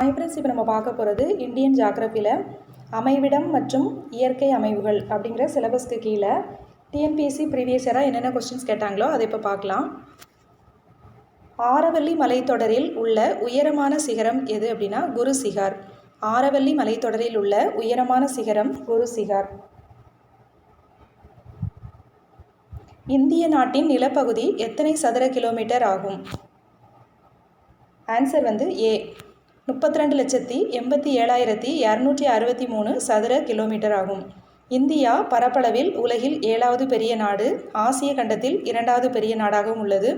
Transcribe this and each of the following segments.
Hi friends இப்போ நம்ம பார்க்க போகிறது இந்தியன் ஜாகிரபியில் அமைவிடம் மற்றும் இயற்கை அமைவுகள் அப்படிங்கிற சிலபஸ்க்கு கீழே டிஎன்பிஎஸ்சி ப்ரீவியஸ் இயராக என்னென்ன கொஸ்டின்ஸ் கேட்டாங்களோ அதை இப்போ பார்க்கலாம். ஆரவல்லி மலைத்தொடரில் உள்ள உயரமான சிகரம் எது அப்படின்னா குரு சிகார். ஆரவல்லி மலைத்தொடரில் உள்ள உயரமான சிகரம் குரு சிகார். இந்திய நாட்டின் நிலப்பகுதி எத்தனை சதுர கிலோமீட்டர் ஆகும்? ஆன்சர் வந்து ஏ முப்பத்தி ரெண்டு லட்சத்தி எண்பத்தி ஏழாயிரத்தி இரநூற்றி அறுபத்தி மூணு சதுர கிலோமீட்டர் ஆகும். இந்தியா பரப்பளவில் உலகில் ஏழாவது பெரிய நாடு ஆசிய கண்டத்தில் இரண்டாவது பெரிய நாடாகவும் உள்ளது.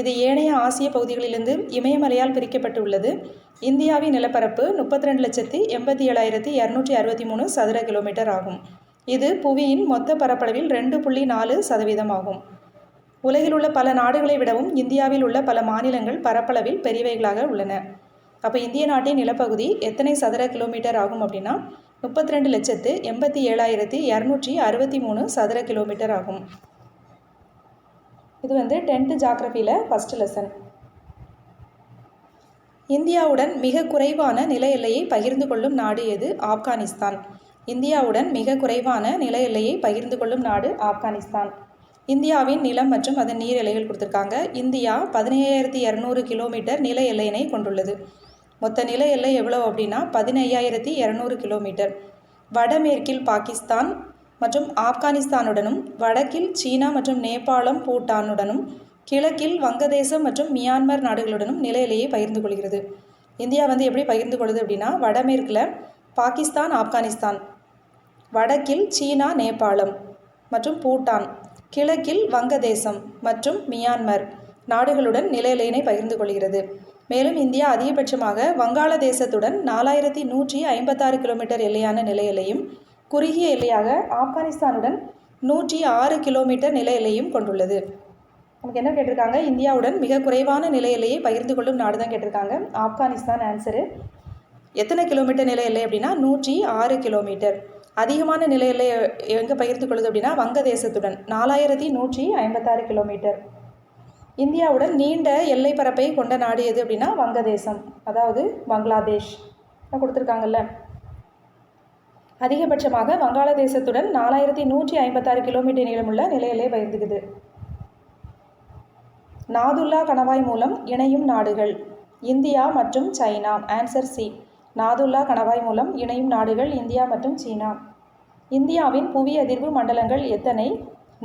இது ஏனைய ஆசிய பகுதிகளிலிருந்து இமயமலையால் பிரிக்கப்பட்டுள்ளது. இந்தியாவின் நிலப்பரப்பு முப்பத்தி ரெண்டு லட்சத்தி எண்பத்தி ஏழாயிரத்தி இரநூற்றி அறுபத்தி மூணு சதுர கிலோமீட்டர் ஆகும். இது புவியின் மொத்த பரப்பளவில் ரெண்டு புள்ளி நாலு சதவீதம் ஆகும். உலகில் உள்ள பல நாடுகளை விடவும் இந்தியாவில் உள்ள பல மாநிலங்கள் பரப்பளவில் பெரியவைகளாக உள்ளன. அப்போ இந்திய நாட்டின் நிலப்பகுதி எத்தனை சதுர கிலோமீட்டர் ஆகும் அப்படின்னா முப்பத்தி ரெண்டு லட்சத்து எண்பத்தி ஏழாயிரத்தி இரநூற்றி அறுபத்தி மூணு சதுர கிலோமீட்டர் ஆகும். இது வந்து டென்த்து ஜாக்ரஃபியில் ஃபஸ்ட் லெசன் இந்தியாவுடன் மிக குறைவான நில எல்லையை பகிர்ந்து கொள்ளும் நாடு எது? ஆப்கானிஸ்தான். இந்தியாவுடன் மிக குறைவான நில எல்லையை பகிர்ந்து கொள்ளும் நாடு ஆப்கானிஸ்தான். இந்தியாவின் நிலம் மற்றும் அதன் நீர் எல்லைகள் கொடுத்துருக்காங்க. இந்தியா பதினையாயிரத்தி இரநூறு கிலோமீட்டர் நில எல்லையினை கொண்டுள்ளது. மொத்த நில எல்லை எவ்வளோ அப்படின்னா பதினையாயிரத்தி இரநூறு கிலோமீட்டர். வடமேற்கில் பாகிஸ்தான் மற்றும் ஆப்கானிஸ்தானுடனும் வடக்கில் சீனா மற்றும் நேபாளம் பூட்டானுடனும் கிழக்கில் வங்கதேசம் மற்றும் மியான்மர் நாடுகளுடனும் நில எல்லையை பகிர்ந்து கொள்கிறது. இந்தியா வந்து எப்படி பகிர்ந்து கொள்ளுது அப்படின்னா வடமேற்கில் பாகிஸ்தான் ஆப்கானிஸ்தான் வடக்கில் சீனா நேபாளம் மற்றும் பூட்டான் கிழக்கில் வங்கதேசம் மற்றும் மியான்மர் நாடுகளுடன் நில எல்லையினை பகிர்ந்து கொள்கிறது. மேலும் இந்தியா அதிகபட்சமாக வங்காளதேசத்துடன் நாலாயிரத்தி நூற்றி ஐம்பத்தாறு கிலோமீட்டர் எல்லையான நிலையிலையும் குறுகிய எல்லையாக ஆப்கானிஸ்தானுடன் நூற்றி ஆறு கிலோமீட்டர் நில எல்லையும் கொண்டுள்ளது. நமக்கு என்ன கேட்டிருக்காங்க? இந்தியாவுடன் மிக குறைவான நில எல்லையை பகிர்ந்து கொள்ளும் நாடு தான் கேட்டிருக்காங்க. ஆப்கானிஸ்தான் ஆன்சரு எத்தனை கிலோமீட்டர் நில எல்லை அப்படின்னா? நூற்றி ஆறு கிலோமீட்டர். அதிகமான நில எல்லை எங்கே பகிர்ந்து கொள்ளுது அப்படின்னா? வங்கதேசத்துடன். நாலாயிரத்தி நூற்றி ஐம்பத்தாறு கிலோமீட்டர். இந்தியாவுடன் நீண்ட எல்லை பரப்பை கொண்ட நாடு எது அப்படின்னா வங்கதேசம். அதாவது பங்களாதேஷ். கொடுத்துருக்காங்கல்ல. அதிகபட்சமாக வங்காளதேசத்துடன் நாலாயிரத்தி நூற்றி ஐம்பத்தாறு கிலோமீட்டர் நீளமுள்ள நிலையிலே பயந்துக்குது நாதுல்லா கணவாய் மூலம் இணையும் நாடுகள். இந்தியா மற்றும் சைனா. ஆன்சர் சி நாதுல்லா கணவாய் மூலம் இணையும் நாடுகள் இந்தியா மற்றும் சீனா. இந்தியாவின் புவி அதிர்வு மண்டலங்கள் எத்தனை?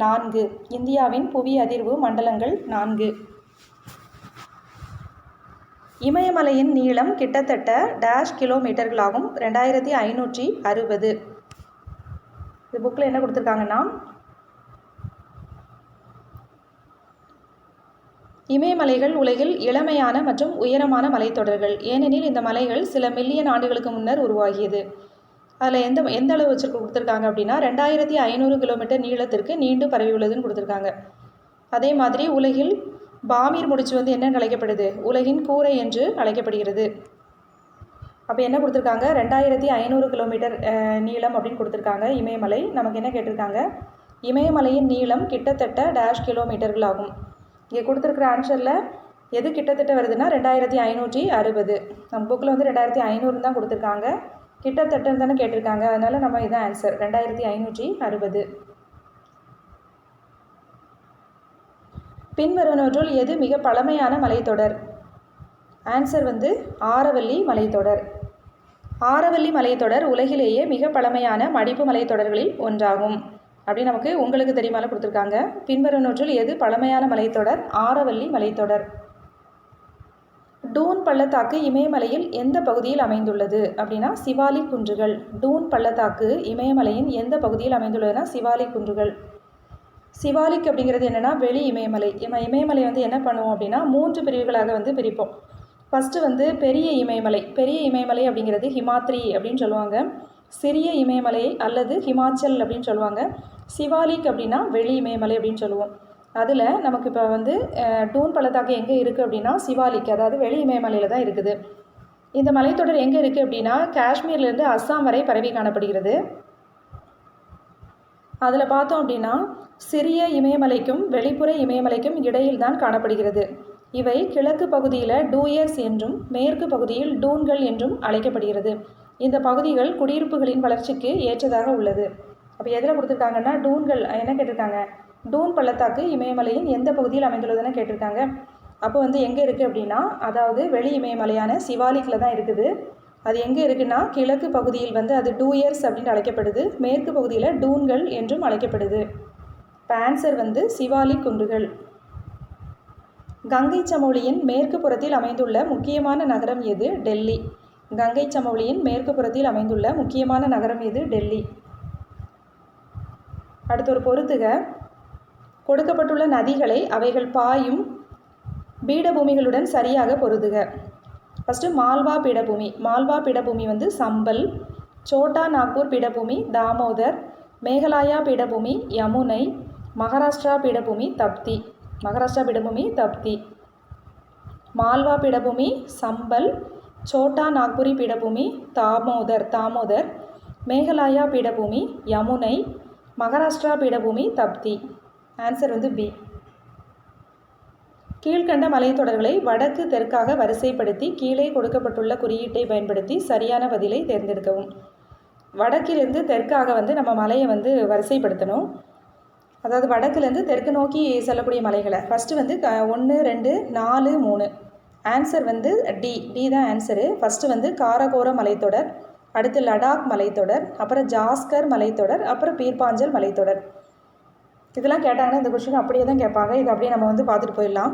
நான்கு. இந்தியாவின் புவி அதிர்வு மண்டலங்கள் நான்கு. இமயமலையின் நீளம் கிட்டத்தட்ட டேஷ் கிலோமீட்டர்களாகும் ரெண்டாயிரத்தி ஐநூற்றி அறுபது. இந்த புக்கில் என்ன கொடுத்துருக்காங்கன்னா இமயமலைகள் உலகில் இளமையான மற்றும் உயரமான மலைத்தொடர்கள். ஏனெனில் இந்த மலைகள் சில மில்லியன் ஆண்டுகளுக்கு முன்னர் உருவாகியது. அதில் எந்த எந்த அளவு வச்சு கொடுத்துருக்காங்க அப்படின்னா ரெண்டாயிரத்தி ஐநூறு கிலோமீட்டர் நீளத்திற்கு நீண்டு பரவி உள்ளதுன்னு கொடுத்துருக்காங்க. அதே மாதிரி உலகில் பாமீர் முடிச்சு வந்து என்ன அழைக்கப்படுது? உலகின் கூரை என்று அழைக்கப்படுகிறது. அப்போ என்ன கொடுத்துருக்காங்க? ரெண்டாயிரத்தி ஐநூறு கிலோமீட்டர் நீளம் அப்படின்னு கொடுத்துருக்காங்க. இமயமலை நமக்கு என்ன கேட்டிருக்காங்க? இமயமலையின் நீளம் கிட்டத்தட்ட டேஷ் கிலோமீட்டர்கள் ஆகும். இங்கே கொடுத்துருக்குற ஆன்சரில் எது கிட்டத்தட்ட வருதுன்னா ரெண்டாயிரத்தி ஐநூற்றி அறுபது. நம்ம புக்கில் வந்து ரெண்டாயிரத்தி ஐநூறு தான் கொடுத்துருக்காங்க. கிட்டத்தட்டன்னு தானே கேட்டிருக்காங்க. அதனால் நம்ம இதான் ஆன்சர் ரெண்டாயிரத்தி ஐநூற்றி அறுபது. பின்வருவனவற்றுள் எது மிக பழமையான மலைத்தொடர்? ஆன்சர் வந்து ஆரவல்லி மலைத்தொடர். ஆரவல்லி மலைத்தொடர் உலகிலேயே மிக பழமையான மடிப்பு மலைத்தொடர்களில் ஒன்றாகும். அப்படி நமக்கு உங்களுக்கு தெரியுமால கொடுத்துருக்காங்க. பின்வருவனவற்றுள் எது பழமையான மலைத்தொடர்? ஆரவல்லி மலைத்தொடர். டூன் பள்ளத்தாக்கு இமயமலையில் எந்த பகுதியில் அமைந்துள்ளது? அப்படின்னா சிவாலி குன்றுகள். டூன் பள்ளத்தாக்கு இமயமலையின் எந்த பகுதியில் அமைந்துள்ளதுன்னா சிவாலி குன்றுகள். சிவாலிக் அப்படிங்கிறது என்னென்னா வெளி இமயமலை. இம இமயமலை வந்து என்ன பண்ணுவோம் அப்படின்னா மூன்று பிரிவுகளாக வந்து பிரிப்போம். ஃபஸ்ட்டு வந்து பெரிய இமயமலை. பெரிய இமயமலை அப்படிங்கிறது ஹிமாத்ரி அப்படின்னு சொல்லுவாங்க. சிறிய இமயமலை அல்லது ஹிமாச்சல் அப்படின்னு சொல்லுவாங்க. சிவாலிக் அப்படின்னா வெளி இமயமலை அப்படின்னு சொல்லுவோம். அதில் நமக்கு இப்போ வந்து டூன் பள்ளத்தாக்கு எங்கே இருக்குது அப்படின்னா சிவாலிக் அதாவது வெளி இமயமலையில் தான் இருக்குது. இந்த மலைத்தொடர் எங்கே இருக்குது அப்படின்னா காஷ்மீர்லேருந்து அஸ்ஸாம் வரை பரவி காணப்படுகிறது. அதில் பார்த்தோம் அப்படின்னா சிறிய இமயமலைக்கும் வெளிப்புற இமயமலைக்கும் இடையில் தான் காணப்படுகிறது. இவை கிழக்கு பகுதியில் டூயர்ஸ் என்றும் மேற்கு பகுதியில் டூன்கள் என்றும் அழைக்கப்படுகிறது. இந்த பகுதிகள் குடியிருப்புகளின் வளர்ச்சிக்கு ஏற்றதாக உள்ளது. அப்போ எதில் கொடுத்துருக்காங்கன்னா டூன்கள் என்ன கேட்டிருக்காங்க? டூன் பள்ளத்தாக்கு இமயமலையின் எந்த பகுதியில் அமைந்துள்ளதுன்னு கேட்டிருக்காங்க. அப்போ வந்து எங்கே இருக்குது அப்படின்னா அதாவது வெளி இமயமலையான சிவாலிக்கில் தான் இருக்குது. அது எங்கே இருக்குன்னா கிழக்கு பகுதியில் வந்து அது டூயர்ஸ் அப்படின்னு அழைக்கப்படுது. மேற்கு பகுதியில் டூன்கள் என்றும் அழைக்கப்படுது. பேன்சர் வந்து சிவாலிக் குன்றுகள். கங்கை சமவெளியின் மேற்கு புறத்தில் அமைந்துள்ள முக்கியமான நகரம் எது? டெல்லி. கங்கை சமவெளியின் மேற்கு புறத்தில் அமைந்துள்ள முக்கியமான நகரம் எது? டெல்லி. அடுத்து ஒரு பொறுத்துக. கொடுக்கப்பட்டுள்ள நதிகளை அவைகள் பாயும் பீடபூமிகளுடன் சரியாக பொருதுக ஃபஸ்ட்டு மால்வா பீடபூமி. மால்வா பீடபூமி வந்து சம்பல் சோட்டா நாக்பூர் பீடபூமி தாமோதர் மேகலாயா பீடபூமி யமுனை மகாராஷ்டிரா பீடபூமி தப்தி. மகாராஷ்டிரா பீடபூமி தப்தி. மால்வா பீடபூமி சம்பல் சோட்டா நாக்புரி பீடபூமி தாமோதர் தாமோதர் மேகலாயா பீடபூமி யமுனை மகாராஷ்டிரா பீடபூமி தப்தி. ஆன்சர் வந்து பி கீழ்கண்ட மலைத்தொடர்களை வடக்கு தெற்காக வரிசைப்படுத்தி கீழே கொடுக்கப்பட்டுள்ள குறியீட்டை பயன்படுத்தி சரியான பதிலை தேர்ந்தெடுக்கவும். வடக்கிலிருந்து தெற்காக வந்து நம்ம மலையை வந்து வரிசைப்படுத்தணும். அதாவது வடக்குலேருந்து தெற்கு நோக்கி செல்லக்கூடிய மலைகளை. ஃபஸ்ட்டு வந்து க ஒன்று ரெண்டு நாலு மூணு. ஆன்சர் வந்து டி டி தான் ஆன்சரு ஃபஸ்ட்டு வந்து காரகோர மலைத்தொடர் அடுத்து லடாக் மலைத்தொடர் அப்புறம் ஜாஸ்கர் மலைத்தொடர் அப்புறம் பீர்பாஞ்சல் மலைத்தொடர். இதெல்லாம் கேட்டாங்கன்னா இந்த கொஷின் அப்படியே தான் கேட்பாங்க. இது அப்படியே நம்ம வந்து பார்த்துட்டு போயிடலாம்.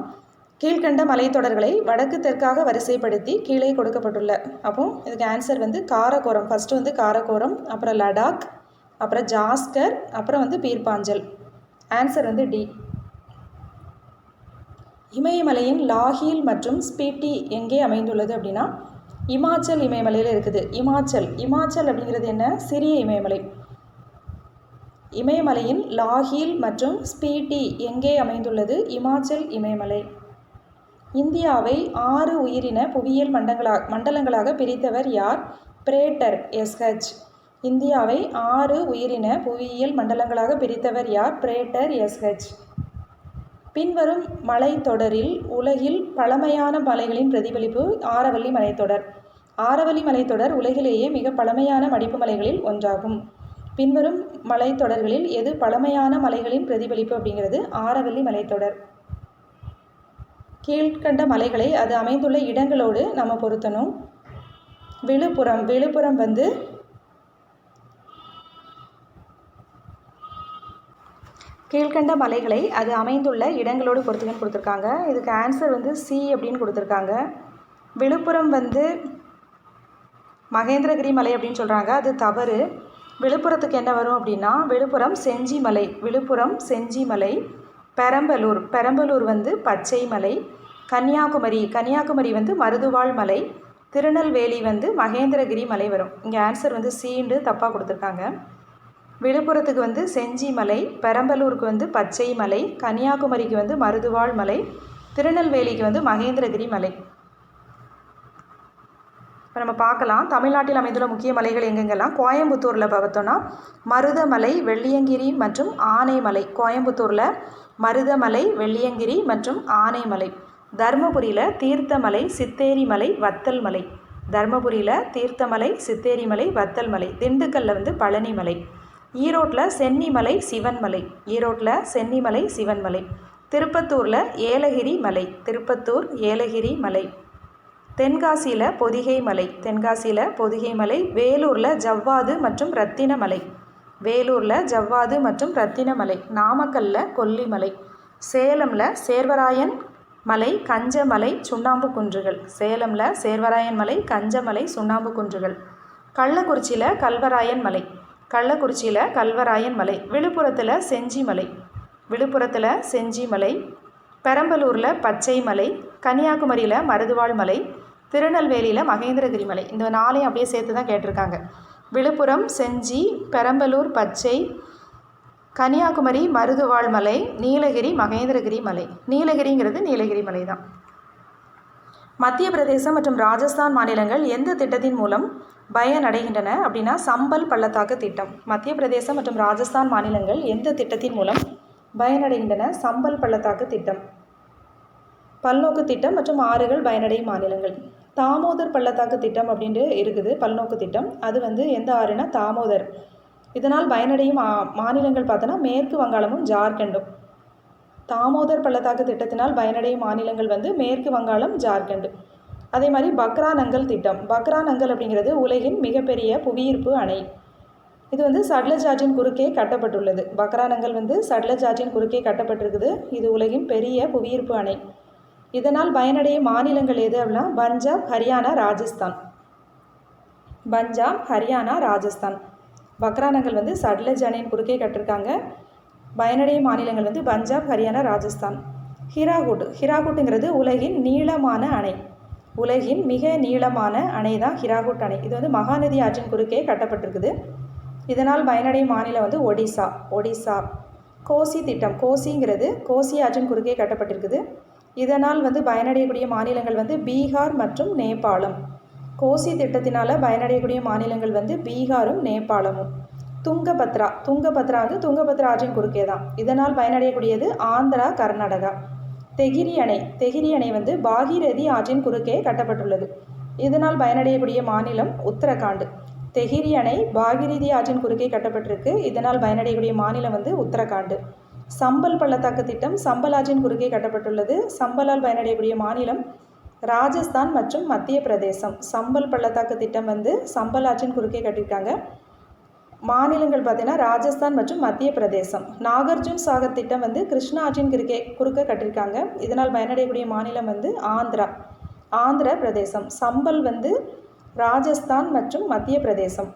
கீழ்கண்ட மலைத்தொடர்களை வடக்கு தெற்காக வரிசைப்படுத்தி கீழே கொடுக்கப்பட்டுள்ள. அப்போ இதுக்கு ஆன்சர் வந்து காரகோரம். ஃபஸ்ட்டு வந்து காரக்கோரம் அப்புறம் லடாக் அப்புறம் ஜாஸ்கர் அப்புறம் வந்து பீர்பாஞ்சல். ஆன்சர் வந்து டி இமயமலையின் லாஹீல் மற்றும் ஸ்பீட்டி எங்கே அமைந்துள்ளது அப்படின்னா இமாச்சல் இமயமலையில் இருக்குது. இமாச்சல். இமாச்சல் அப்படிங்கிறது என்ன? சிறிய இமயமலை. இமயமலையின் லாஹீல் மற்றும் ஸ்பீட்டி எங்கே அமைந்துள்ளது? இமாச்சல் இமயமலை. இந்தியாவை ஆறு உயிரின புவியியல் மண்டங்களா மண்டலங்களாக பிரித்தவர் யார்? பிரேட்டர் எஸ்ஹெச் இந்தியாவை ஆறு உயிரின புவியியல் மண்டலங்களாக பிரித்தவர் யார்? பிரேட்டர் எஸ்ஹெச் பின்வரும் மலைத்தொடரில் உலகில் பழமையான மலைகளின் பிரதிபலிப்பு ஆரவல்லி மலைத்தொடர் ஆரவல்லி மலைத்தொடர் உலகிலேயே மிக பழமையான மடிப்பு மலைகளில் ஒன்றாகும். பின்வரும் மலைத்தொடர்களில் எது பழமையான மலைகளின் பிரதிபலிப்பு அப்படிங்கிறது? ஆரவல்லி மலைத்தொடர். கீழ்கண்ட மலைகளை அது அமைந்துள்ள இடங்களோடு நம்ம பொருத்தணும். விழுப்புரம். விழுப்புரம் வந்து கீழ்கண்ட மலைகளை அது அமைந்துள்ள இடங்களோடு பொறுத்துக்கன்னு கொடுத்துருக்காங்க. இதுக்கு ஆன்சர் வந்து சி அப்படின்னு கொடுத்துருக்காங்க. விழுப்புரம் வந்து மகேந்திரகிரி மலை அப்படின்னு சொல்கிறாங்க அது தவறு. விழுப்புரத்துக்கு என்ன வரும் அப்படின்னா விழுப்புரம் செஞ்சி மலை விழுப்புரம் செஞ்சி மலை பெரம்பலூர். பெரம்பலூர் வந்து பச்சை மலை கன்னியாகுமரி. கன்னியாகுமரி வந்து மருதுவாழ் மலை. திருநெல்வேலி வந்து மகேந்திரகிரி மலை வரும். இங்கே ஆன்சர் வந்து சீண்டு தப்பாக கொடுத்துருக்காங்க. விழுப்புரத்துக்கு வந்து செஞ்சி மலை பெரம்பலூருக்கு வந்து பச்சை மலை கன்னியாகுமரிக்கு வந்து மருதுவாழ் மலை திருநெல்வேலிக்கு வந்து மகேந்திரகிரி மலை. இப்போ நம்ம பார்க்கலாம். தமிழ்நாட்டில் அமைந்துள்ள முக்கிய மலைகள் எங்கெங்கெல்லாம்? கோயம்புத்தூரில் பார்த்தோன்னா மருதமலை வெள்ளியங்கிரி மற்றும் ஆனைமலை. கோயம்புத்தூரில் மருதமலை வெள்ளியங்கிரி மற்றும் ஆனைமலை. தருமபுரியில் தீர்த்தமலை சித்தேரிமலை வத்தல் மலை தருமபுரியில் தீர்த்தமலை சித்தேரிமலை வத்தல் மலை திண்டுக்கல்லில் வந்து பழனிமலை. ஈரோட்டில் சென்னிமலை சிவன்மலை. ஈரோட்டில் சென்னிமலை சிவன்மலை. திருப்பத்தூரில் ஏலகிரி மலை. திருப்பத்தூர் ஏலகிரி மலை. தென்காசியில் பொதிகை மலை தென்காசியில் பொதிகை மலை வேலூரில் ஜவ்வாது மற்றும் ரத்தினமலை வேலூரில் ஜவ்வாது மற்றும் ரத்தினமலை நாமக்கல்லில் கொல்லிமலை சேலமில் சேர்வராயன் மலை கஞ்சமலை சுண்ணாம்பு குன்றுகள். சேலமில் சேர்வராயன் மலை கஞ்சமலை சுண்ணாம்பு குன்றுகள். கள்ளக்குறிச்சியில் கல்வராயன் மலை. கள்ளக்குறிச்சியில் கல்வராயன் மலை. விழுப்புரத்தில் செஞ்சி மலை. விழுப்புரத்தில் செஞ்சி மலை. பெரம்பலூரில் பச்சை மலை. கன்னியாகுமரியில் மருதுவாள் மலை. திருநெல்வேலியில் மகேந்திரகிரி மலை இந்த நாளையும் அப்படியே சேர்த்து தான் கேட்டிருக்காங்க. விழுப்புரம் செஞ்சி பெரம்பலூர் பச்சை கன்னியாகுமரி மருதுவாழ் மலை நீலகிரி மகேந்திரகிரி மலை நீலகிரிங்கிறது நீலகிரி மலை தான் மத்திய பிரதேசம் மற்றும் ராஜஸ்தான் மாநிலங்கள் எந்த திட்டத்தின் மூலம் பயனடைகின்றன அப்படின்னா சம்பல் பள்ளத்தாக்கு திட்டம். மத்திய பிரதேசம் மற்றும் ராஜஸ்தான் மாநிலங்கள் எந்த திட்டத்தின் மூலம் பயனடைகின்றன? சம்பல் பள்ளத்தாக்கு திட்டம். பல்நோக்கு திட்டம் மற்றும் ஆறுகள் பயனடையும் மாநிலங்கள். தாமோதர் பள்ளத்தாக்கு திட்டம் அப்படின்ட்டு இருக்குது பல்நோக்கு திட்டம். அது வந்து எந்த ஆறுனா தாமோதர். இதனால் பயனடையும் மா- மாநிலங்கள் பார்த்தோன்னா மேற்கு வங்காளமும் ஜார்க்கண்டும். தாமோதர் பள்ளத்தாக்கு திட்டத்தினால் பயனடையும் மாநிலங்கள் வந்து மேற்கு வங்காளம் ஜார்க்கண்ட். அதே மாதிரி பக்ரா நங்கல் திட்டம். பக்ரா நங்கல் அப்படிங்கிறது உலகின் மிகப்பெரிய புவியீர்ப்பு அணை. இது வந்து சட்லஜ் ஆற்றின் குறுக்கே கட்டப்பட்டுள்ளது. பக்ரா நங்கல் வந்து சட்லஜ் ஆற்றின் குறுக்கே கட்டப்பட்டிருக்குது. இது உலகின் பெரிய புவியீர்ப்பு அணை. இதனால் பயனடையும் மாநிலங்கள் எது அப்படின்னா பஞ்சாப் ஹரியானா ராஜஸ்தான். பஞ்சாப் ஹரியானா ராஜஸ்தான். பக்ரானங்கள் வந்து சட்லஜ் அணையின் குறுக்கே கட்டிருக்காங்க. பயனடையும் மாநிலங்கள் வந்து பஞ்சாப் ஹரியானா ராஜஸ்தான். ஹிராகுட் ஹிராகுட்டுங்கிறது உலகின் நீளமான அணை. உலகின் மிக நீளமான அணை தான் ஹிராகுட் அணை. இது வந்து மகாநதி ஆற்றின் குறுக்கே கட்டப்பட்டிருக்குது. இதனால் பயனடையும் மாநிலம் வந்து ஒடிசா. ஒடிசா. கோசி திட்டம். கோசிங்கிறது கோசி ஆற்றின் குறுக்கே கட்டப்பட்டிருக்குது. இதனால் வந்து பயனடையக்கூடிய மாநிலங்கள் வந்து பீகார் மற்றும் நேபாளம். கோசி திட்டத்தினால் பயனடையக்கூடிய மாநிலங்கள் வந்து பீகாரும் நேபாளமும். துங்கபத்ரா துங்கபத்ரா வந்து துங்கபத்ரா ஆற்றின் குறுக்கே தான். இதனால் பயனடையக்கூடியது ஆந்திரா கர்நாடகா. தெகிரி அணை தெகிரி அணை வந்து பாகீரதி ஆற்றின் குறுக்கே கட்டப்பட்டுள்ளது. இதனால் பயனடையக்கூடிய மாநிலம் உத்தரகாண்ட். தெகிரி அணை பாகிரதி ஆற்றின் குறுக்கே கட்டப்பட்டிருக்கு. இதனால் பயனடையக்கூடிய மாநிலம் வந்து உத்தரகாண்டு. சம்பல் பள்ளத்தாக்கு திட்டம் சம்பல் குறுக்கே கட்டப்பட்டுள்ளது. சம்பலால் பயனடையக்கூடிய மாநிலம் ராஜஸ்தான் மற்றும் மத்திய பிரதேசம். சம்பல் பள்ளத்தாக்கு திட்டம் வந்து சம்பல் ஆற்றின் குறுக்கே கட்டியிருக்காங்க. மாநிலங்கள் பார்த்தீங்கன்னா ராஜஸ்தான் மற்றும் மத்திய பிரதேசம். நாகார்ஜுன் சாகர் திட்டம் வந்து கிருஷ்ணா ஆற்றின் குறுக்கே குறுக்க கட்டியிருக்காங்க. இதனால் பயனடையக்கூடிய மாநிலம் வந்து ஆந்திரா ஆந்திர பிரதேசம். சம்பல் வந்து ராஜஸ்தான் மற்றும் மத்திய பிரதேசம்.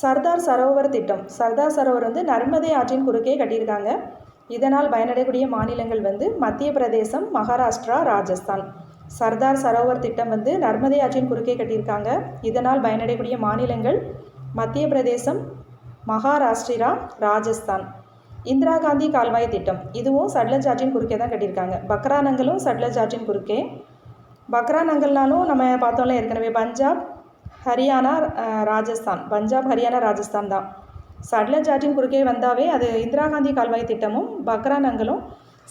சர்தார் சரோவர் திட்டம். சர்தார் சரோவர் வந்து நர்மதை ஆற்றின் குறுக்கே கட்டியிருக்காங்க. இதனால் பயனடையக்கூடிய மாநிலங்கள் வந்து மத்திய பிரதேசம் மகாராஷ்டிரா ராஜஸ்தான். சர்தார் சரோவர் திட்டம் வந்து நர்மதை ஆற்றின் குறுக்கே கட்டியிருக்காங்க. இதனால் பயனடையக்கூடிய மாநிலங்கள் மத்திய பிரதேசம் மகாராஷ்டிரா ராஜஸ்தான். இந்திரா காந்தி கால்வாய் திட்டம். இதுவும் சட்லஜ் ஆற்றின் குறுக்கே தான் கட்டியிருக்காங்க. பக்ரா நங்கலும் சட்லஜ் ஆற்றின் குறுக்கே. பக்ரா நங்கல்னாலும் நம்ம பார்த்தோம்ல ஏற்கனவே பஞ்சாப் ஹரியானா ராஜஸ்தான். பஞ்சாப் ஹரியானா ராஜஸ்தான் தான். சட்லஜ் ஆற்றின் குறுக்கே வந்தாவே அது இந்திரா காந்தி கால்வாய் திட்டமும் பக்ரா நங்கலும்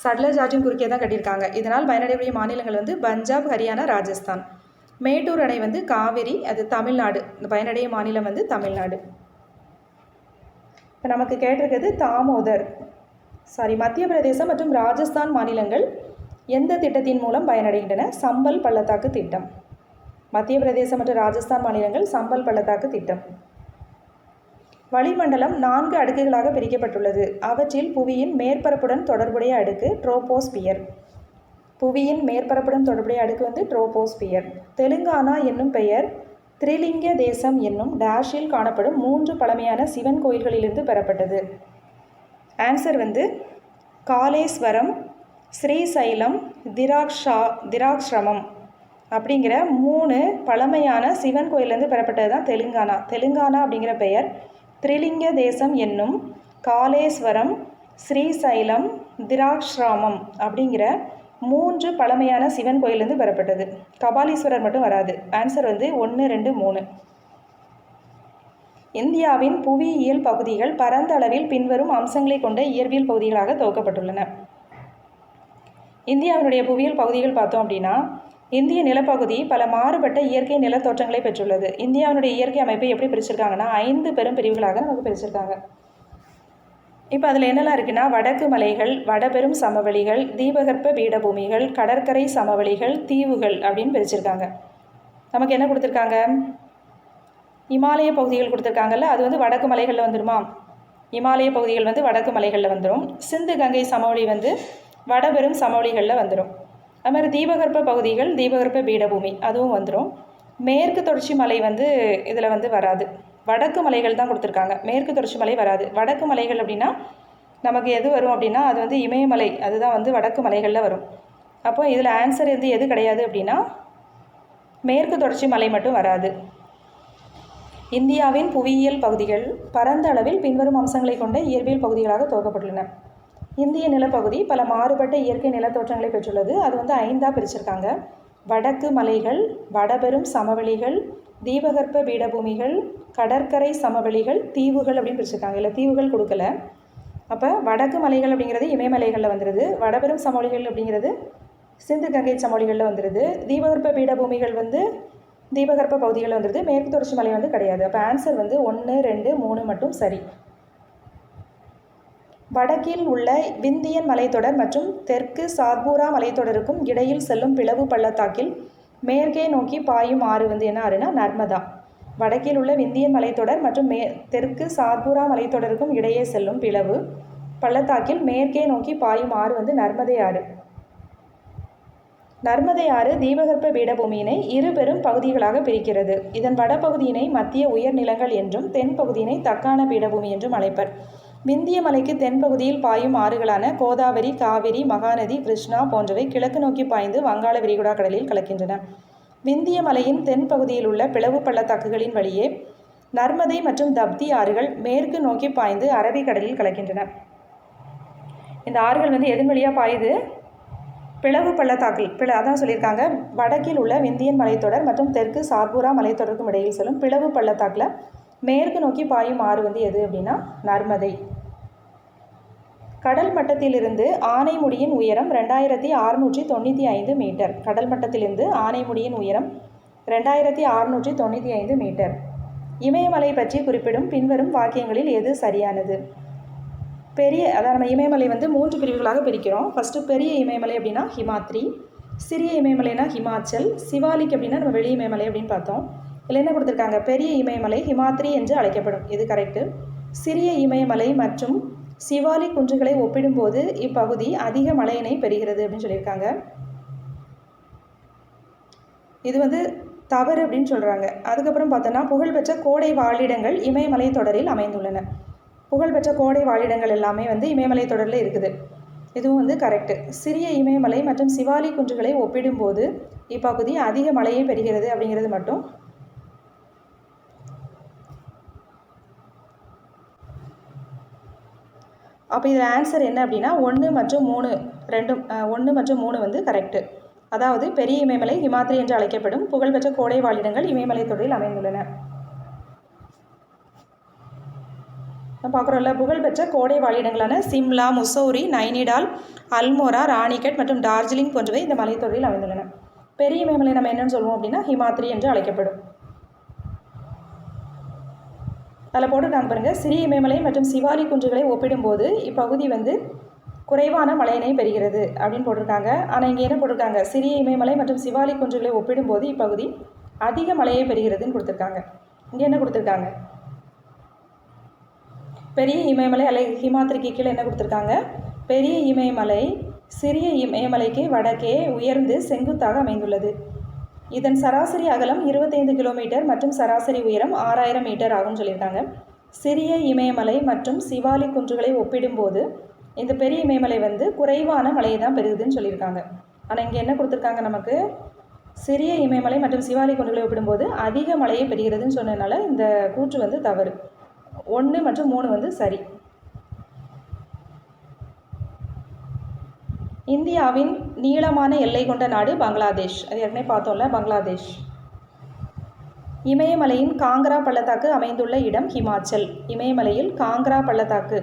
சட்லஜ் ஆற்றின் குறுக்கே தான் கட்டியிருக்காங்க. இதனால் பயனடையக்கூடிய மாநிலங்கள் வந்து பஞ்சாப் ஹரியானா ராஜஸ்தான். மேட்டூர் அணை வந்து காவிரி அது தமிழ்நாடு. இந்த பயனடைய மாநிலம் வந்து தமிழ்நாடு. இப்போ நமக்கு கேட்டிருக்கிறது தாமோதர். சாரி மத்திய பிரதேசம் மற்றும் ராஜஸ்தான் மாநிலங்கள் எந்த திட்டத்தின் மூலம் பயனடைகின்றன? சம்பல் பள்ளத்தாக்கு திட்டம். மத்திய பிரதேசம் மற்றும் ராஜஸ்தான் மாநிலங்கள் சம்பல் பள்ளத்தாக்கு திட்டம். வளிமண்டலம் நான்கு அடுக்குகளாக பிரிக்கப்பட்டுள்ளது. அவற்றில் புவியின் மேற்பரப்புடன் தொடர்புடைய அடுக்கு ட்ரோபோஸ்பியர். புவியின் மேற்பரப்புடன் தொடர்புடைய அடுக்கு வந்து ட்ரோபோஸ்பியர். தெலுங்கானா என்னும் பெயர் திரிலிங்க தேசம் என்னும் டேஷில் காணப்படும் மூன்று பழமையான சிவன் கோயில்களிலிருந்து பெறப்பட்டது. ஆன்சர் வந்து காலேஸ்வரம் ஸ்ரீசைலம் திராக்ஷா திராக்ஷமம். அப்படிங்கிற மூணு பழமையான சிவன் கோயிலேருந்து பெறப்பட்டது தான் தெலுங்கானா. தெலுங்கானா அப்படிங்கிற பெயர் திரிலிங்க தேசம் என்னும் காளேஸ்வரம் ஸ்ரீசைலம் திராக்ஷ்ராமம் அப்படிங்கிற மூன்று பழமையான சிவன் கோயிலேருந்து பெறப்பட்டது. கபாலீஸ்வரர் மட்டும் வராது. ஆன்சர் வந்து ஒன்று ரெண்டு மூணு. இந்தியாவின் புவியியல் பகுதிகள் பரந்த அளவில் பின்வரும் அம்சங்களை கொண்ட இயற்பியல் பகுதிகளாக தொகுக்கப்பட்டுள்ளன. இந்தியாவினுடைய புவியியல் பகுதிகள் பார்த்தோம் அப்படின்னா இந்திய நிலப்பகுதி பல மாறுபட்ட இயற்கை நிலத்தோற்றங்களை பெற்றுள்ளது. இந்தியாவினுடைய இயற்கை அமைப்பை எப்படி பிரிச்சிருக்காங்கன்னா ஐந்து பெரும் பிரிவுகளாக நமக்கு பிரிச்சிருக்காங்க. இப்போ அதில் என்னெல்லாம் இருக்குன்னா வடக்கு மலைகள் வடபெரும் சமவெளிகள் தீபகற்ப பீடபூமிகள் கடற்கரை சமவெளிகள் தீவுகள் அப்படின்னு பிரிச்சிருக்காங்க. நமக்கு என்ன கொடுத்துருக்காங்க? இமாலய பகுதிகள் கொடுத்துருக்காங்கல்ல அது வந்து வடக்கு மலைகளில் வந்துடுமா இமாலய பகுதிகள் வந்து வடக்கு மலைகளில் வந்துடும் சிந்து கங்கை சமவெளி வந்து வடபெரும் சமவெளிகளில் வந்துடும் அது மாதிரி தீபகற்ப பகுதிகள் தீபகற்ப பீடபூமி அதுவும் வந்துடும் மேற்கு தொடர்ச்சி மலை வந்து இதில் வந்து வராது. வடக்கு மலைகள் தான் கொடுத்துருக்காங்க. மேற்கு தொடர்ச்சி மலை வராது. வடக்கு மலைகள் அப்படின்னா நமக்கு எது வரும் அப்படின்னா அது வந்து இமயமலை அதுதான் வந்து வடக்கு மலைகளில் வரும். அப்போ இதில் ஆன்சர் வந்து எது கிடையாது அப்படின்னா மேற்கு தொடர்ச்சி மலை மட்டும் வராது. இந்தியாவின் புவியியல் பகுதிகள் பரந்த அளவில் பின்வரும் அம்சங்களை கொண்ட இயற்பியல் பகுதிகளாக துவக்கப்பட்டுள்ளன. இந்திய நிலப்பகுதி பல மாறுபட்ட இயற்கை நிலத்தோற்றங்களை பெற்றுள்ளது. அது வந்து ஐந்தாக பிரிச்சிருக்காங்க. வடக்கு மலைகள் வடபெரும் சமவெளிகள் தீபகற்ப பீடபூமிகள் கடற்கரை சமவெளிகள் தீவுகள் அப்படின்னு பிரிச்சிருக்காங்க. இல்லை தீவுகள் கொடுக்கல. அப்போ வடக்கு மலைகள் அப்படிங்கிறது இமயமலைகளில் வந்துடுது வடபெரும் சமவெளிகள் அப்படிங்கிறது சிந்து கங்கை சமவெளிகளில் வந்துடுது தீபகற்ப பீடபூமிகள் வந்து தீபகற்ப பகுதிகளில் வந்துடுது மேற்கு தொடர்ச்சி மலை வந்து கிடையாது. அப்போ ஆன்சர் வந்து ஒன்று ரெண்டு மூணு மட்டும் சரி. வடக்கில் உள்ள விந்தியன் மலைத்தொடர் மற்றும் தெற்கு சாத்பூரா மலைத்தொடருக்கும் இடையில் செல்லும் பிளவு பள்ளத்தாக்கில் மேற்கே நோக்கி பாயும் ஆறு வந்து என்ன ஆறுனா நர்மதா. வடக்கில் உள்ள விந்தியன் மலைத்தொடர் மற்றும் மே தெற்கு சாத்பூரா மலைத்தொடருக்கும் இடையே செல்லும் பிளவு பள்ளத்தாக்கில் மேற்கே நோக்கி பாயும் ஆறு வந்து நர்மதை ஆறு. நர்மதை ஆறு தீபகற்ப பீடபூமியினை இரு பெரும் பகுதிகளாக பிரிக்கிறது. இதன் வடபகுதியினை மத்திய உயர்நிலங்கள் என்றும் தென்பகுதியினை தக்கான பீடபூமி என்றும் அழைப்பர். விந்திய மலைக்கு தென்பகுதியில் பாயும் ஆறுகளான கோதாவரி காவிரி மகாநதி கிருஷ்ணா போன்றவை கிழக்கு நோக்கி பாய்ந்து வங்காள விரிகுடா கடலில் கலக்கின்றன. விந்திய மலையின் தென்பகுதியில் உள்ள பிளவு பள்ளத்தாக்குகளின் வழியே நர்மதை மற்றும் தப்தி ஆறுகள் மேற்கு நோக்கி பாய்ந்து அரபிக்கடலில் கலக்கின்றன. இந்த ஆறுகள் வந்து எதன் வழியாக பாயுது. பிளவு பள்ளத்தாக்கில் பிள அதான் சொல்லியிருக்காங்க. வடக்கில் உள்ள விந்தியன் மலைத்தொடர் மற்றும் தெற்கு சார்பூரா மலைத்தொடருக்கும் இடையில் செல்லும் பிளவு பள்ளத்தாக்கில் மேற்கு நோக்கி பாயும் ஆறு வந்து எது அப்படின்னா நர்மதை. கடல் மட்டத்திலிருந்து ஆனைமுடியின் உயரம் ரெண்டாயிரத்தி அறுநூற்றி தொண்ணூற்றி ஐந்து மீட்டர். கடல் மட்டத்திலிருந்து ஆனைமுடியின் உயரம் ரெண்டாயிரத்தி அறுநூற்றி தொண்ணூற்றி ஐந்து மீட்டர். இமயமலை பற்றி குறிப்பிடும் பின்வரும் வாக்கியங்களில் எது சரியானது? பெரிய அதாவது நம்ம இமயமலை வந்து மூன்று பிரிவுகளாக பிரிக்கிறோம். ஃபஸ்ட்டு பெரிய இமயமலை அப்படின்னா ஹிமாத்ரி சிறிய இமயமலைனா ஹிமாச்சல் சிவாலிக் அப்படின்னா நம்ம வெளி இமயமலை அப்படின்னு பார்த்தோம். இதில் என்ன கொடுத்துருக்காங்க? பெரிய இமயமலை ஹிமாத்ரி என்று அழைக்கப்படும். இது கரெக்டு சிறிய இமயமலை மற்றும் சிவாலி குன்றுகளை ஒப்பிடும்போது இப்பகுதி அதிக மழையினை பெறுகிறது அப்படின்னு சொல்லியிருக்காங்க. இது வந்து தவறு அப்படின்னு சொல்கிறாங்க அதுக்கப்புறம் பார்த்தோன்னா புகழ்பெற்ற கோடை வாழிடங்கள் இமயமலை தொடரில் அமைந்துள்ளன. புகழ்பெற்ற கோடை வாழிடங்கள் எல்லாமே வந்து இமயமலை தொடரில் இருக்குது. இதுவும் வந்து கரெக்டு சிறிய இமயமலை மற்றும் சிவாலி குன்றுகளை ஒப்பிடும்போது இப்பகுதி அதிக மழையை பெறுகிறது அப்படிங்கிறது மட்டும் அப்போ இதில் ஆன்சர் என்ன அப்படின்னா ஒன்று மற்றும் மூணு ரெண்டும் ஒன்று மற்றும் மூணு வந்து கரெக்டு அதாவது பெரிய இமயமலை ஹிமாத்ரி என்று அழைக்கப்படும் புகழ்பெற்ற கோடை வாழிடங்கள் இமயமலை தொடரில் அமைந்துள்ளன. பார்க்குறோம்ல புகழ்பெற்ற கோடை வாழிடங்களான சிம்லா முசௌரி நைனிடால் அல்மோரா ராணிகட் மற்றும் டார்ஜிலிங் போன்றவை இந்த மலைத்தொடரில் அமைந்துள்ளன. பெரிய இமயமலை நம்ம என்னென்னு சொல்லுவோம் அப்படின்னா ஹிமாத்ரி என்று அழைக்கப்படும். அதில் போட்டுருக்காங்க பாருங்கள் சிறிய இமயமலை மற்றும் சிவாலி குன்றுகளை ஒப்பிடும்போது இப்பகுதி வந்து குறைவான மழையினை பெறுகிறது அப்படின்னு போட்டிருக்காங்க. ஆனால் இங்கே என்ன போட்டிருக்காங்க? சிறிய இமயமலை மற்றும் சிவாலி குன்றுகளை ஒப்பிடும்போது இப்பகுதி அதிக மழையை பெறுகிறதுன்னு கொடுத்துருக்காங்க. இங்கே என்ன கொடுத்துருக்காங்க? பெரிய இமயமலை அலை ஹிமாத்திரிக்கு கீழே என்ன கொடுத்துருக்காங்க? பெரிய இமயமலை சிறிய இமயமலைக்கு வடக்கே உயர்ந்து செங்குத்தாக அமைந்துள்ளது. இதன் சராசரி அகலம் இருபத்தைந்து கிலோமீட்டர் மற்றும் சராசரி உயரம் ஆறாயிரம் மீட்டர் ஆகும்னு சொல்லியிருக்காங்க. சிறிய இமயமலை மற்றும் சிவாலி குன்றுகளை ஒப்பிடும்போது இந்த பெரிய இமயமலை வந்து குறைவான மலையை தான் பெறுகுதுன்னு சொல்லியிருக்காங்க. ஆனால் இங்கே என்ன கொடுத்துருக்காங்க நமக்கு? சிறிய இமயமலை மற்றும் சிவாலி குன்றுகளை ஒப்பிடும்போது அதிக மலையை பெறுகிறதுன்னு சொன்னதுனால இந்த கூற்று வந்து தவறு. ஒன்று மற்றும் மூணு வந்து சரி. இந்தியாவின் நீளமான எல்லை கொண்ட நாடு பங்களாதேஷ். அது ஏற்கனவே பார்த்தோம்ல பங்களாதேஷ். இமயமலையின் காங்கரா பள்ளத்தாக்கு அமைந்துள்ள இடம் ஹிமாச்சல். இமயமலையில் காங்கரா பள்ளத்தாக்கு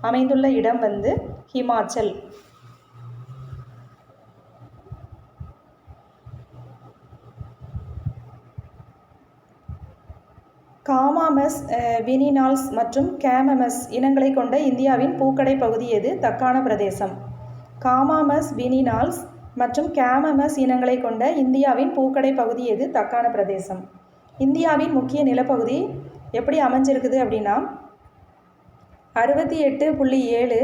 அமைந்துள்ள இடம் வந்து ஹிமாச்சல். காமாமஸ் வினினால்ஸ் மற்றும் கேமமஸ் இனங்களை கொண்ட இந்தியாவின் பூக்கடை பகுதி எது? தக்கான பிரதேசம். காமாமஸ் வினினால்ஸ் மற்றும் கேமமஸ் இனங்களை கொண்ட இந்தியாவின் பூக்கடை பகுதி எது? தக்கான பிரதேசம். இந்தியாவின் முக்கிய நிலப்பகுதி எப்படி அமைஞ்சிருக்குது அப்படின்னா அறுபத்தி எட்டு புள்ளி ஏழு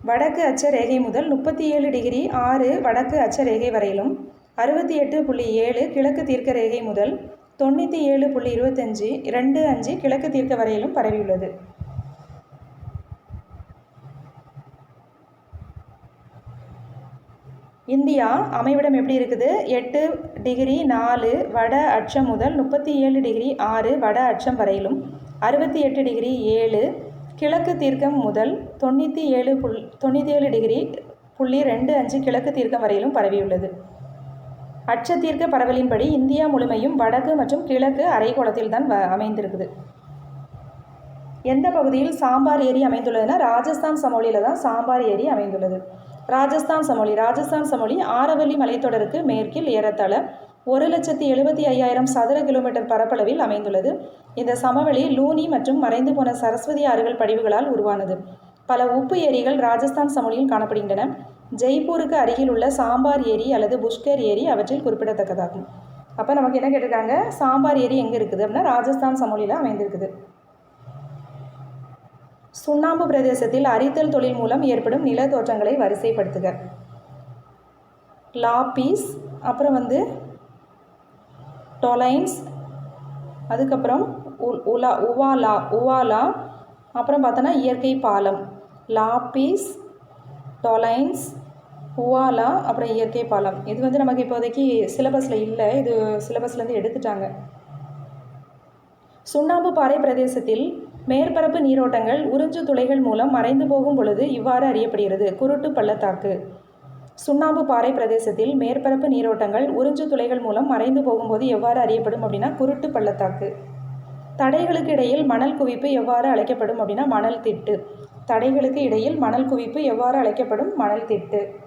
வடக்கு அச்ச ரேகை முதல் முப்பத்தி ஏழு டிகிரி ஆறு வடக்கு அச்சரேகை வரையிலும் அறுபத்தி எட்டு புள்ளி ஏழு கிழக்கு தீர்க்க ரேகை முதல் தொண்ணூற்றி ஏழு புள்ளி இருபத்தஞ்சி ரெண்டு அஞ்சு கிழக்கு தீர்க்க வரையிலும் பரவியுள்ளது. இந்தியா அமைவிடம் எப்படி இருக்குது? எட்டு டிகிரி நாலு வட அச்சம் முதல் முப்பத்தி ஏழு டிகிரி ஆறு வட அச்சம் வரையிலும் அறுபத்தி எட்டு டிகிரி ஏழு கிழக்கு தீர்க்கம் முதல் தொண்ணூற்றி ஏழு புல் தொண்ணூற்றி ஏழு டிகிரி புள்ளி ரெண்டு அஞ்சு கிழக்கு தீர்க்கம் வரையிலும் பரவியுள்ளது. அச்சத்தீர்க்க பரவலின்படி இந்தியா முழுமையும் வடக்கு மற்றும் கிழக்கு அரைக்கோளத்தில் தான் அமைந்திருக்குது. எந்த பகுதியில் சாம்பார் ஏரி அமைந்துள்ளதுன்னா ராஜஸ்தான் சமோலியில் தான் சாம்பார் ஏரி அமைந்துள்ளது. ராஜஸ்தான் சமொழி ராஜஸ்தான் சமொழி ஆரவல்லி மலைத்தொடருக்கு மேற்கில் ஏறத்தாழ ஒரு லட்சத்தி எழுபத்தி ஐயாயிரம் சதுர கிலோமீட்டர் பரப்பளவில் அமைந்துள்ளது. இந்த சமவெளி லூனி மற்றும் மறைந்து போன சரஸ்வதி ஆறுகள் படிவுகளால் உருவானது. பல உப்பு ஏரிகள் ராஜஸ்தான் சமொழியில் காணப்படுகின்றன. ஜெய்ப்பூருக்கு அருகில் உள்ள சாம்பார் ஏரி அல்லது புஷ்கர் ஏரி அவற்றில் குறிப்பிடத்தக்கதாகும். அப்போ நமக்கு என்ன கேட்டிருக்காங்க? சாம்பார் ஏரி எங்கே இருக்குது? அப்படின்னா ராஜஸ்தான் சமொழியில் அமைந்திருக்குது. சுண்ணாம்பு பிரதேசத்தில் அரித்தல் தொழில் மூலம் ஏற்படும் நிலத்தோற்றங்களை வரிசைப்படுத்துக. லாப்பீஸ் அப்புறம் வந்து டொலைன்ஸ் அதுக்கப்புறம் உ- உலா உவாலா உவாலா அப்புறம் பார்த்தோன்னா இயற்கை பாலம். லாப்பீஸ் டொலைன்ஸ் உவாலா அப்புறம் இயற்கை பாலம். இது வந்து நமக்கு இப்போதைக்கு சிலபஸில் இல்லை. இது சிலபஸ்லேருந்து எடுத்துட்டாங்க. சுண்ணாம்பு பாறை பிரதேசத்தில் மேற்பரப்பு நீரோட்டங்கள் உறிஞ்சு துளைகள் மூலம் மறைந்து போகும் பொழுது இவ்வாறு அறியப்படுகிறது. குருட்டு பள்ளத்தாக்கு. சுண்ணாம்பு பாறை பிரதேசத்தில் மேற்பரப்பு நீரோட்டங்கள் உறிஞ்சு துளைகள் மூலம் மறைந்து போகும்போது எவ்வாறு அறியப்படும் அப்படின்னா குருட்டு பள்ளத்தாக்கு. தடைகளுக்கு இடையில் மணல் குவிப்பு எவ்வாறு அழைக்கப்படும் அப்படின்னா மணல் திட்டு. தடைகளுக்கு இடையில் மணல் குவிப்பு எவ்வாறு அழைக்கப்படும்? மணல் திட்டு.